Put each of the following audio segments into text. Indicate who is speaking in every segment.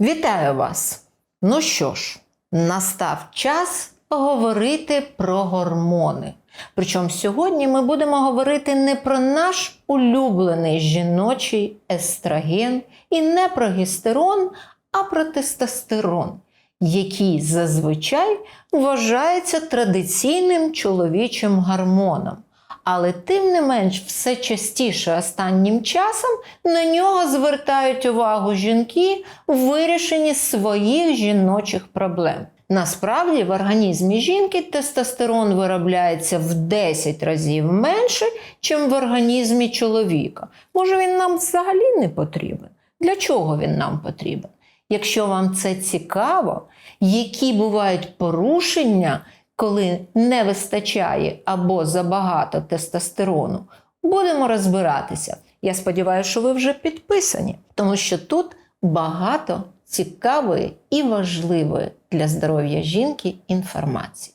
Speaker 1: Вітаю вас! Ну що ж, настав час говорити про гормони. Причому сьогодні ми будемо говорити не про наш улюблений жіночий естроген і не про гістерон, а про тестостерон, який зазвичай вважається традиційним чоловічим гормоном. Але тим не менш, все частіше останнім часом на нього звертають увагу жінки у вирішенні своїх жіночих проблем. Насправді в організмі жінки тестостерон виробляється в 10 разів менше, ніж в організмі чоловіка. Може, він нам взагалі не потрібен? Для чого він нам потрібен? Якщо вам це цікаво, які бувають порушення, коли не вистачає або забагато тестостерону, будемо розбиратися. Я сподіваюся, що ви вже підписані, тому що тут багато цікавої і важливої для здоров'я жінки інформації.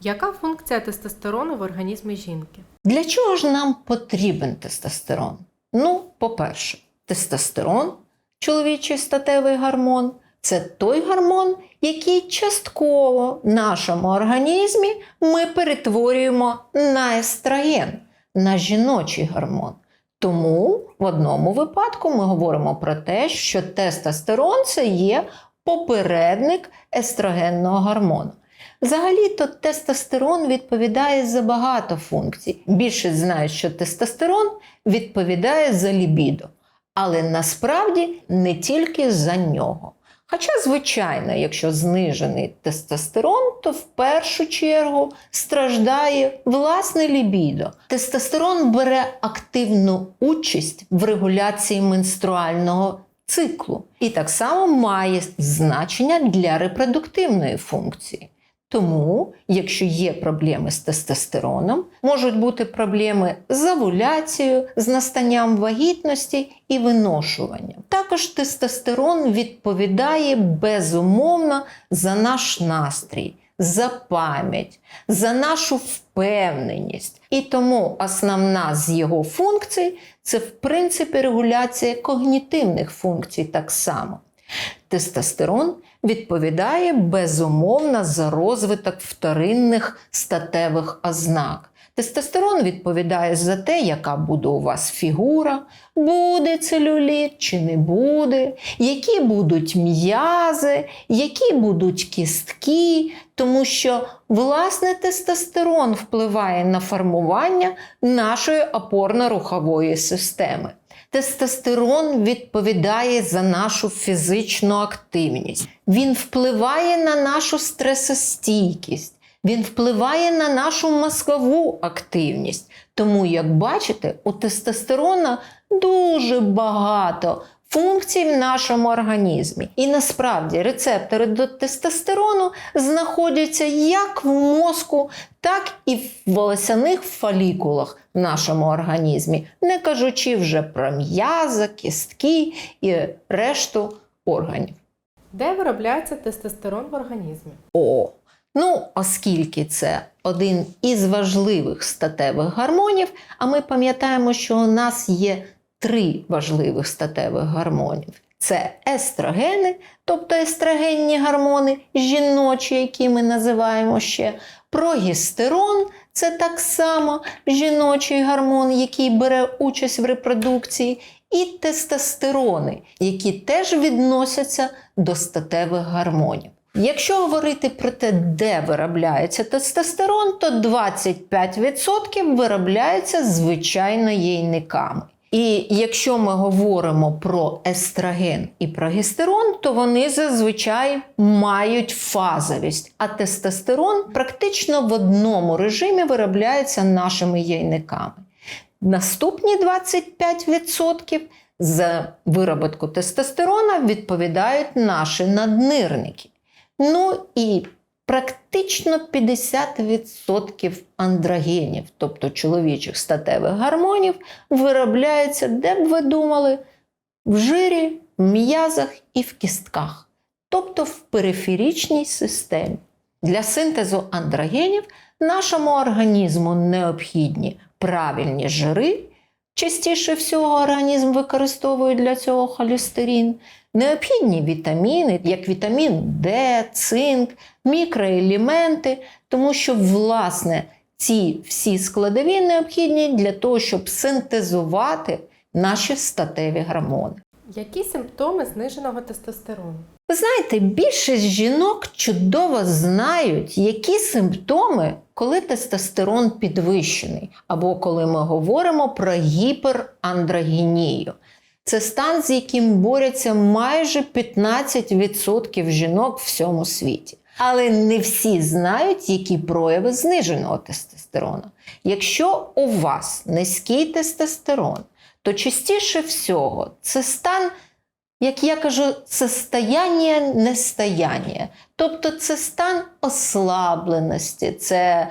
Speaker 2: Яка функція тестостерону в організмі жінки?
Speaker 1: Для чого ж нам потрібен тестостерон? Ну, по-перше, тестостерон, чоловічий статевий гормон, це той гормон, який частково в нашому організмі ми перетворюємо на естроген, на жіночий гормон. Тому в одному випадку ми говоримо про те, що тестостерон це є попередник естрогенного гормону. Взагалі-то тестостерон відповідає за багато функцій. Більшість знають, що тестостерон відповідає за лібідо, але насправді не тільки за нього. Хоча, звичайно, якщо знижений тестостерон, то в першу чергу страждає власне лібідо. Тестостерон бере активну участь в регуляції менструального циклу і так само має значення для репродуктивної функції. Тому, якщо є проблеми з тестостероном, можуть бути проблеми з овуляцією, з настанням вагітності і виношуванням. Також тестостерон відповідає безумовно за наш настрій, за пам'ять, за нашу впевненість. І тому основна з його функцій це в принципі регуляція когнітивних функцій так само. Тестостерон відповідає безумовно за розвиток вторинних статевих ознак. Тестостерон відповідає за те, яка буде у вас фігура, буде целюліт чи не буде, які будуть м'язи, які будуть кістки, тому що власне тестостерон впливає на формування нашої опорно-рухової системи. Тестостерон відповідає за нашу фізичну активність. Він впливає на нашу стресостійкість, він впливає на нашу мозкову активність. Тому, як бачите, у тестостерона дуже багато функцій в нашому організмі. І насправді рецептори до тестостерону знаходяться як в мозку, так і в волосяних фолікулах в нашому організмі, не кажучи вже про м'язи, кістки і решту органів.
Speaker 2: Де виробляється тестостерон в організмі?
Speaker 1: О, ну, оскільки це один із важливих статевих гормонів, а ми пам'ятаємо, що у нас є три важливих статевих гормонів: це естрогени, тобто естрогенні гормони, жіночі, які ми називаємо ще, прогестерон це так само жіночий гормон, який бере участь в репродукції, і тестостерони, які теж відносяться до статевих гормонів. Якщо говорити про те, де виробляється тестостерон, то 25% виробляється звичайно яйниками. І якщо ми говоримо про естроген і прогестерон, то вони зазвичай мають фазовість, а тестостерон практично в одному режимі виробляється нашими яйниками. Наступні 25% за вироботку тестостерона відповідають наші наднирники. Ну і практично 50% андрогенів, тобто чоловічих статевих гормонів, виробляється, де б ви думали, в жирі, в м'язах і в кістках, тобто в периферичній системі. Для синтезу андрогенів нашому організму необхідні правильні жири, частіше всього організм використовує для цього холестерин, необхідні вітаміни, як вітамін Д, цинк, мікроелементи, тому що, власне, ці всі складові необхідні для того, щоб синтезувати наші статеві гормони.
Speaker 2: Які симптоми зниженого тестостерону?
Speaker 1: Ви знаєте, більшість жінок чудово знають, які симптоми, коли тестостерон підвищений, або коли ми говоримо про гіперандрогенію. Це стан, з яким борються майже 15% жінок в всьому світі. Але не всі знають, які прояви зниженого тестостерону. Якщо у вас низький тестостерон, то частіше всього це стан як я кажу, состояння нестояння. Тобто це стан ослабленості, це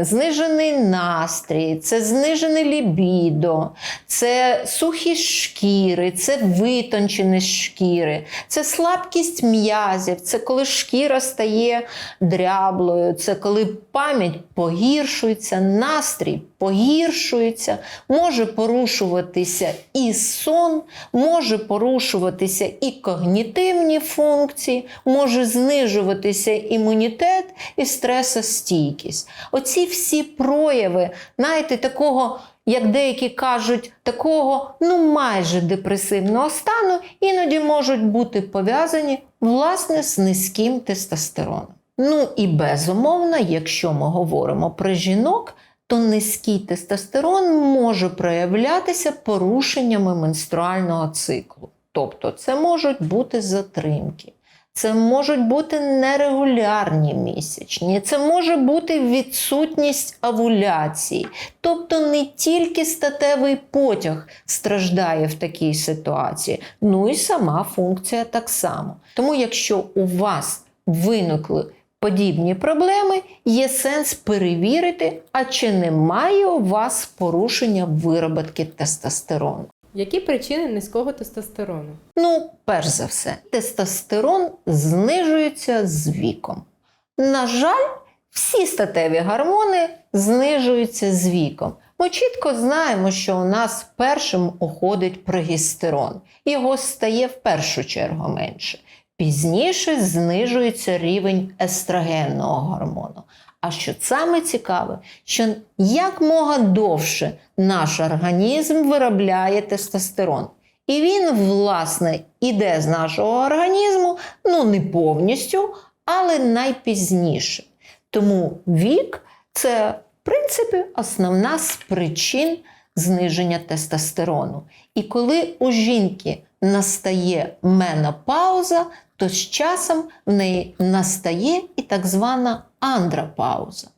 Speaker 1: знижений настрій, це знижене лібідо, це сухість шкіри, це витонченість шкіри, це слабкість м'язів, це коли шкіра стає дряблою, це коли пам'ять погіршується, настрій погіршується, може порушуватися і сон, може порушуватися і когнітивні функції, може знижуватися імунітет і стресостійкість. Оці всі прояви, знаєте, такого. Як деякі кажуть, такого ну майже депресивного стану іноді можуть бути пов'язані власне з низьким тестостероном. Ну і безумовно, якщо ми говоримо про жінок, то низький тестостерон може проявлятися порушеннями менструального циклу. Тобто це можуть бути затримки, це можуть бути нерегулярні місячні, це може бути відсутність овуляції. Тобто не тільки статевий потяг страждає в такій ситуації, ну і сама функція так само. Тому, якщо у вас виникли подібні проблеми, є сенс перевірити, а чи немає у вас порушення вироботки тестостерону.
Speaker 2: Які причини низького тестостерону?
Speaker 1: Ну, перш за все, тестостерон знижується з віком. На жаль, всі статеві гормони знижуються з віком. Ми чітко знаємо, що у нас першим уходить прогестерон. Його стає в першу чергу менше. Пізніше знижується рівень естрогенного гормону. А що саме цікаве, що якмога довше наш організм виробляє тестостерон. І він, власне, іде з нашого організму, ну не повністю, але найпізніше. Тому вік це, в принципі, основна з причин зниження тестостерону. І коли у жінки настає менопауза, то з часом в неї настає і так звана андропауза.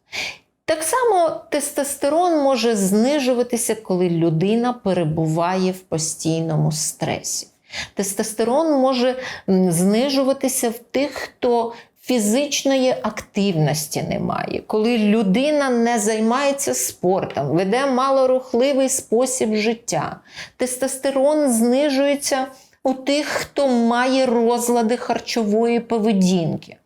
Speaker 1: Так само тестостерон може знижуватися, коли людина перебуває в постійному стресі. Тестостерон може знижуватися в тих, хто фізичної активності немає, коли людина не займається спортом, веде малорухливий спосіб життя. Тестостерон знижується у тих, хто має розлади харчової поведінки.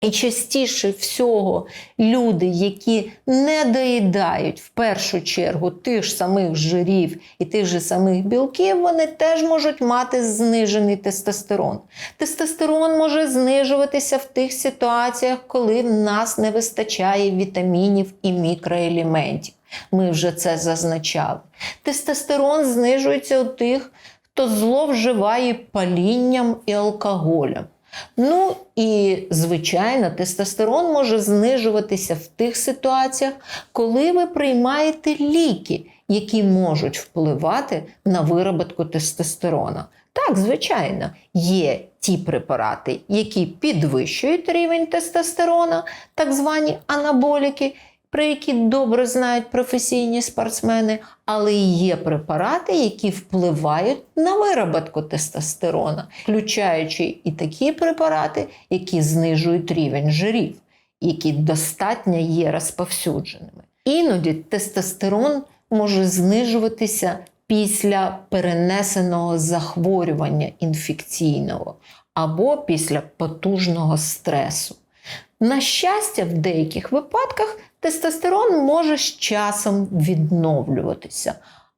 Speaker 1: І частіше всього люди, які не доїдають в першу чергу тих самих жирів і тих же самих білків, вони теж можуть мати знижений тестостерон. Тестостерон може знижуватися в тих ситуаціях, коли в нас не вистачає вітамінів і мікроелементів. Ми вже це зазначали. Тестостерон знижується у тих, хто зловживає палінням і алкоголем. Ну і, звичайно, тестостерон може знижуватися в тих ситуаціях, коли ви приймаєте ліки, які можуть впливати на вироботку тестостерона. Так, звичайно, є ті препарати, які підвищують рівень тестостерона, так звані анаболіки, про які добре знають професійні спортсмени, але є препарати, які впливають на вироботку тестостерона, включаючи і такі препарати, які знижують рівень жирів, які достатньо є розповсюдженими. Іноді тестостерон може знижуватися після перенесеного захворювання інфекційного або після потужного стресу. На щастя, в деяких випадках тестостерон може з часом відновлюватися.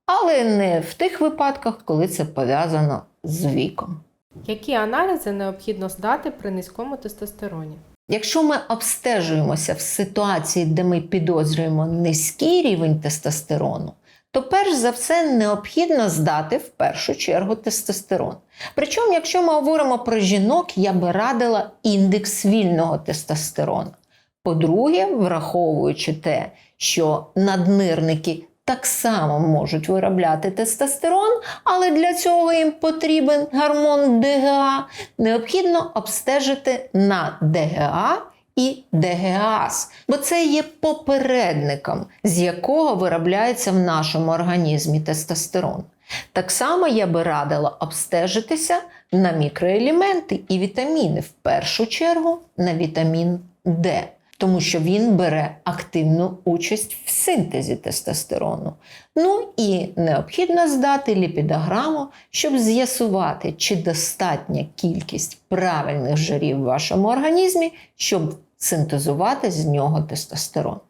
Speaker 1: але не в тих випадках, коли це пов'язано з віком.
Speaker 2: Які аналізи необхідно здати при низькому тестостероні?
Speaker 1: Якщо ми обстежуємося в ситуації, де ми підозрюємо низький рівень тестостерону, то перш за все необхідно здати в першу чергу тестостерон. Причому, якщо ми говоримо про жінок, я би радила індекс вільного тестостерону. По-друге, враховуючи те, що наднирники так само можуть виробляти тестостерон, але для цього їм потрібен гормон ДГА, необхідно обстежити на ДГА і ДГАС, бо це є попередником, з якого виробляється в нашому організмі тестостерон. Так само я би радила обстежитися на мікроелементи і вітаміни, в першу чергу на вітамін Д, тому що він бере активну участь в синтезі тестостерону. Ну і необхідно здати ліпідограму, щоб з'ясувати, чи достатня кількість правильних жирів в вашому організмі, щоб синтезувати з нього тестостерон.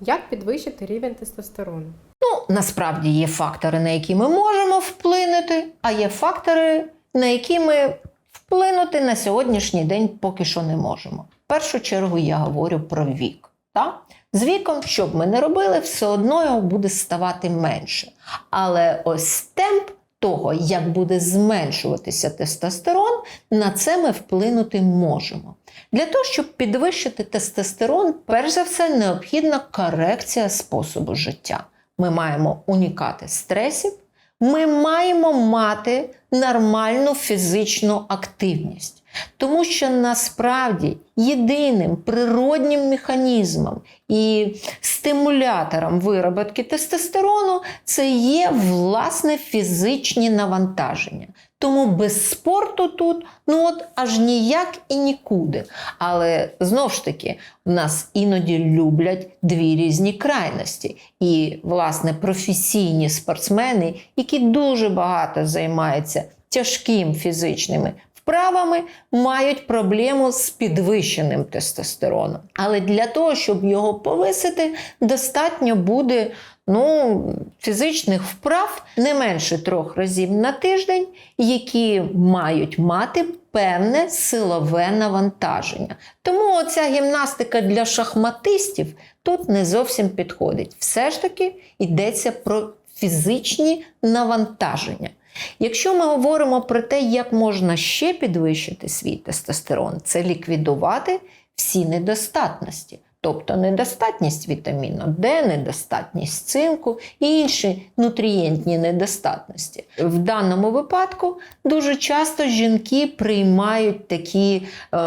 Speaker 2: Як підвищити рівень тестостерону?
Speaker 1: Ну, насправді є фактори, на які ми можемо вплинути, а є фактори, на які ми вплинути на сьогоднішній день поки що не можемо. В першу чергу я говорю про вік. Так? З віком, що б ми не робили, все одно його буде ставати менше. Але ось темп того, як буде зменшуватися тестостерон, на це ми вплинути можемо. Для того, щоб підвищити тестостерон, перш за все необхідна корекція способу життя. Ми маємо унікати стресів, ми маємо мати нормальну фізичну активність. Тому що насправді єдиним природнім механізмом і стимулятором вироботки тестостерону це є власне фізичні навантаження. Тому без спорту тут ну от аж ніяк і нікуди. Але знову ж таки, в нас іноді люблять дві різні крайності. І, власне, професійні спортсмени, які дуже багато займаються тяжким фізичними вправами, мають проблему з підвищеним тестостероном. Але для того, щоб його повисити, достатньо буде ну, фізичних вправ не менше трьох разів на тиждень, які мають мати певне силове навантаження. Тому оця гімнастика для шахматистів тут не зовсім підходить. Все ж таки йдеться про фізичні навантаження. Якщо ми говоримо про те, як можна ще підвищити свій тестостерон, це ліквідувати всі недостатності. Тобто недостатність вітаміну Д, недостатність цинку і інші нутрієнтні недостатності. В даному випадку дуже часто жінки приймають такі е,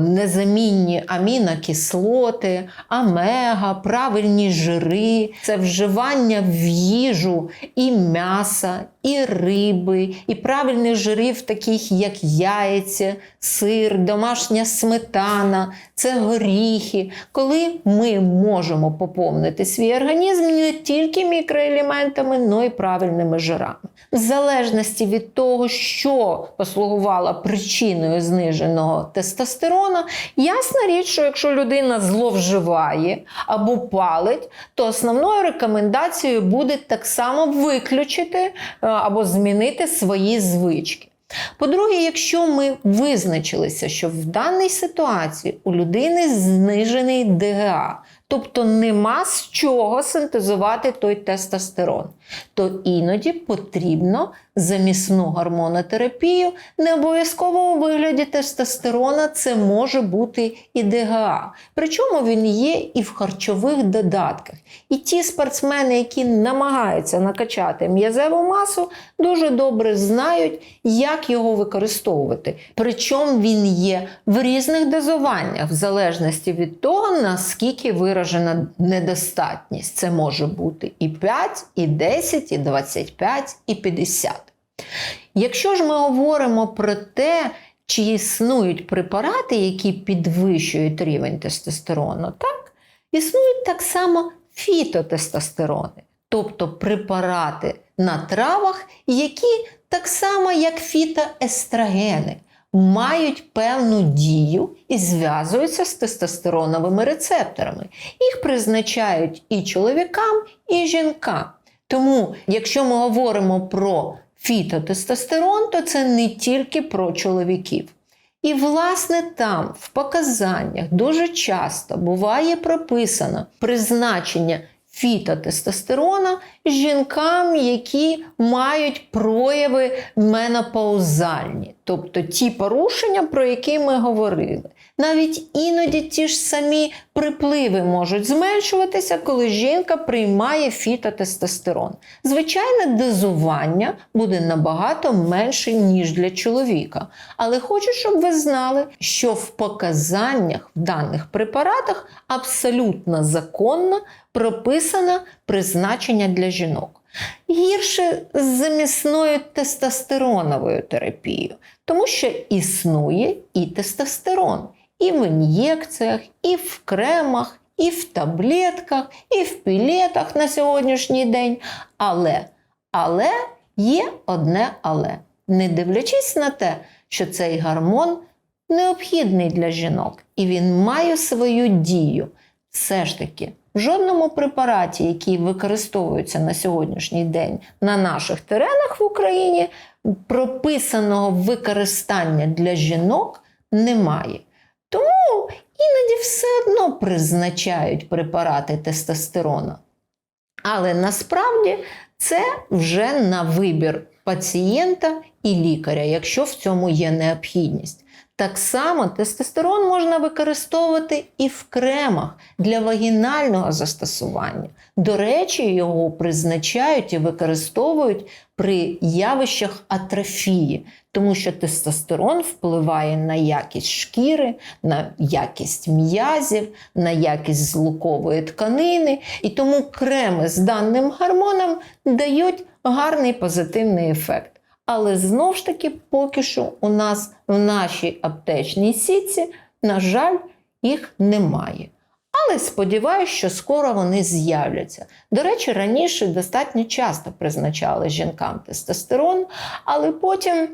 Speaker 1: незамінні амінокислоти, омега, правильні жири, це вживання в їжу і м'яса, і риби, і правильних жирів, таких як яйця, сир, домашня сметана, це горіхи. Коли ми можемо поповнити свій організм не тільки мікроелементами, але й правильними жирами. В залежності від того, що послугувало причиною зниженого тестостерона, ясна річ, що якщо людина зловживає або палить, то основною рекомендацією буде так само виключити е, або змінити свої звички. По-друге, якщо ми визначилися, що в даній ситуації у людини знижений ДГА, тобто нема з чого синтезувати той тестостерон, то іноді потрібно замісну гормонотерапію, не обов'язково у вигляді тестостерона, це може бути і ДГА. Причому він є і в харчових додатках. І ті спортсмени, які намагаються накачати м'язеву масу, дуже добре знають, як його використовувати. Причому він є в різних дозуваннях, в залежності від того, наскільки виражена недостатність. Це може бути і 5, і 10, і 25, і 50. Якщо ж ми говоримо про те, чи існують препарати, які підвищують рівень тестостерону, так, існують так само фітотестостерони, тобто препарати на травах, які так само, як фітоестрогени, мають певну дію і зв'язуються з тестостероновими рецепторами. Їх призначають і чоловікам, і жінкам. Тому, якщо ми говоримо про фітотестостерон, то це не тільки про чоловіків. І, власне, там в показаннях дуже часто буває прописано призначення фітотестостерона жінкам, які мають прояви менопаузальні, тобто ті порушення, про які ми говорили. Навіть іноді ті ж самі припливи можуть зменшуватися, коли жінка приймає фітотестостерон. Звичайне дозування буде набагато менше, ніж для чоловіка. Але хочу, щоб ви знали, що в показаннях в даних препаратах абсолютно законно прописано призначення для жінок. Гірше з замісною тестостероновою терапією, тому що існує і тестостерон і в ін'єкціях, і в кремах, і в таблетках, і в пілетах на сьогоднішній день. Але, але є одне але. Не дивлячись на те, що цей гормон необхідний для жінок, і він має свою дію. Все ж таки, в жодному препараті, який використовується на сьогоднішній день на наших теренах в Україні, прописаного використання для жінок немає. Тому іноді все одно призначають препарати тестостерона. Але насправді це вже на вибір пацієнта і лікаря, якщо в цьому є необхідність. Так само тестостерон можна використовувати і в кремах для вагінального застосування. До речі, його призначають і використовують при явищах атрофії, тому що тестостерон впливає на якість шкіри, на якість м'язів, на якість злукової тканини. І тому креми з даним гормоном дають гарний позитивний ефект. Але знов ж таки, поки що у нас в нашій аптечній сітці, на жаль, їх немає. Але сподіваюся, що скоро вони з'являться. До речі, раніше достатньо часто призначали жінкам тестостерон, але потім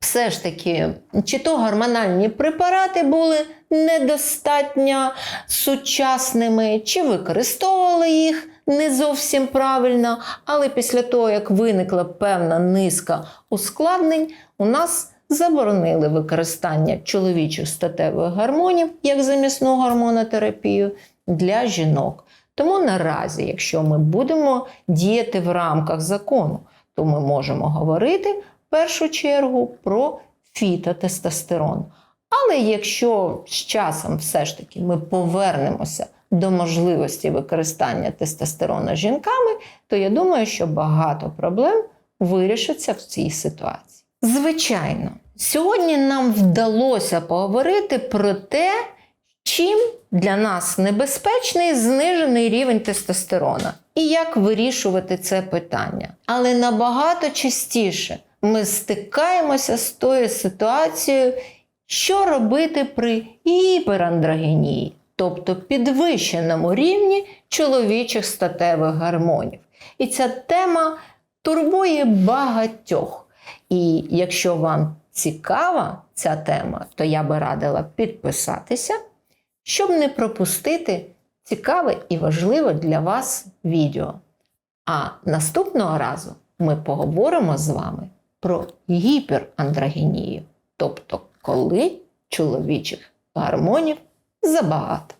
Speaker 1: все ж таки, чи то гормональні препарати були недостатньо сучасними, чи використовували їх не зовсім правильно. Але після того, як виникла певна низка ускладнень, у нас заборонили використання чоловічих статевих гормонів як замісну гормонотерапію для жінок. Тому наразі, якщо ми будемо діяти в рамках закону, то ми можемо говорити в першу чергу про фітотестостерон. Але якщо з часом все ж таки ми повернемося до можливості використання тестостерона жінками, то я думаю, що багато проблем вирішиться в цій ситуації. Звичайно, сьогодні нам вдалося поговорити про те, чим для нас небезпечний знижений рівень тестостерона і як вирішувати це питання. Але набагато частіше ми стикаємося з тою ситуацією, що робити при гіперандрогенії, тобто підвищеному рівні чоловічих статевих гормонів. І ця тема турбує багатьох. І якщо вам цікава ця тема, то я би радила підписатися, щоб не пропустити цікаве і важливе для вас відео. А наступного разу ми поговоримо з вами про гіперандрогенію, тобто коли чоловічих гормонів забагато.